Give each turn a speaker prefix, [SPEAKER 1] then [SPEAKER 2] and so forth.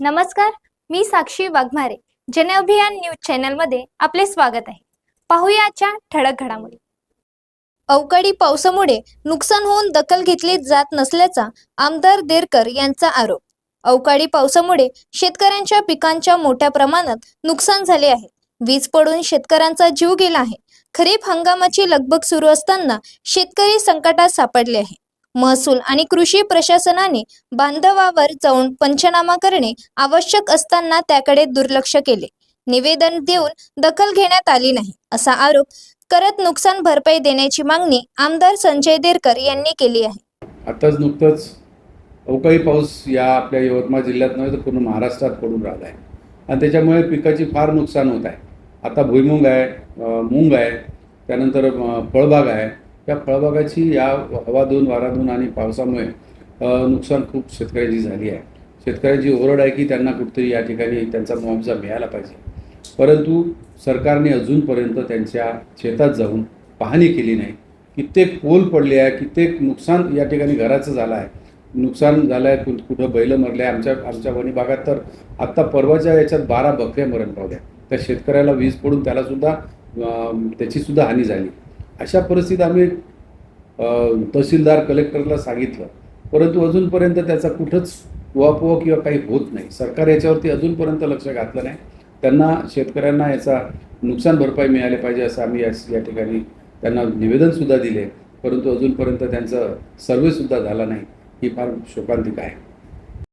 [SPEAKER 1] नमस्कार मी साक्षी वाघमारे. जन अभियान न्यूज चॅनलमध्ये आपले स्वागत आहे. पाहूया आजच्या ठळक घडामोडी. अवकाळी पावसामुळे नुकसान होऊन दखल घेतली जात नसल्याचा आमदार देरकर यांचा आरोप. अवकाळी पावसामुळे शेतकऱ्यांच्या पिकांच्या मोठ्या प्रमाणात नुकसान झाले आहे. वीज पडून शेतकऱ्यांचा जीव गेला आहे. खरीप हंगामाची लगबग सुरू असताना शेतकरी संकटात सापडले आहे. महसूल आणि कृषी प्रशासनाने बांधवावर जाऊन पंचनामा करणे आवश्यक असताना त्याकडे दुर्लक्ष केले. निवेदन देऊन दखल घेण्यात आली नाही असा आरोप करत नुकसान भरपाई देण्याची मागणी आमदार संजय देरकर यांनी केली आहे.
[SPEAKER 2] आताच नुकतंच अवकाळी पाऊस या आपल्या यवतमाळ जिल्ह्यात नव्हे तर पूर्ण महाराष्ट्रात पडून राहिला आहे. आणि त्याच्यामुळे पिकाची फार नुकसान होत आहे. आता भुईमुंग आहे मुंग मूग आहे त्यानंतर फळबाग आहे. या फळबागाची या हवा दोन वारा दोन आणि पावसामुळे नुकसान खूप शेतकऱ्याची झाली आहे. शेतकऱ्याची ओरड आहे की त्यांना कुठेतरी या ठिकाणी त्यांचा मुआवजा मिळाला पाहिजे. परंतु सरकारने अजूनपर्यंत त्यांच्या शेतात जाऊन पाहणी केली नाही. कित्येक पोल पडले आहे कित्येक नुकसान या ठिकाणी घराचं झालं आहे. नुकसान झालं आहे कुठ कुठं बैलं मरले आहे आमच्या आमच्या वणी भागात तर आत्ता परवाच्या याच्यात बारा बकऱ्या मरण पावल्या. त्या शेतकऱ्याला वीज पडून त्यालासुद्धा त्याचीसुद्धा हानी झाली. अशा परिस्थितीत आम्ही तहसीलदार कलेक्टरला सांगितलं. परंतु अजूनपर्यंत त्याचा कुठंच उहापोह किंवा काही होत नाही. सरकार याच्यावरती अजूनपर्यंत लक्ष घातलं नाही. त्यांना शेतकऱ्यांना याचा नुकसान भरपाई मिळाली पाहिजे असं आम्ही या या ठिकाणी त्यांना निवेदनसुद्धा दिले. परंतु अजूनपर्यंत त्यांचं सर्वेसुद्धा झाला नाही. ही फार शोकांतिक आहे.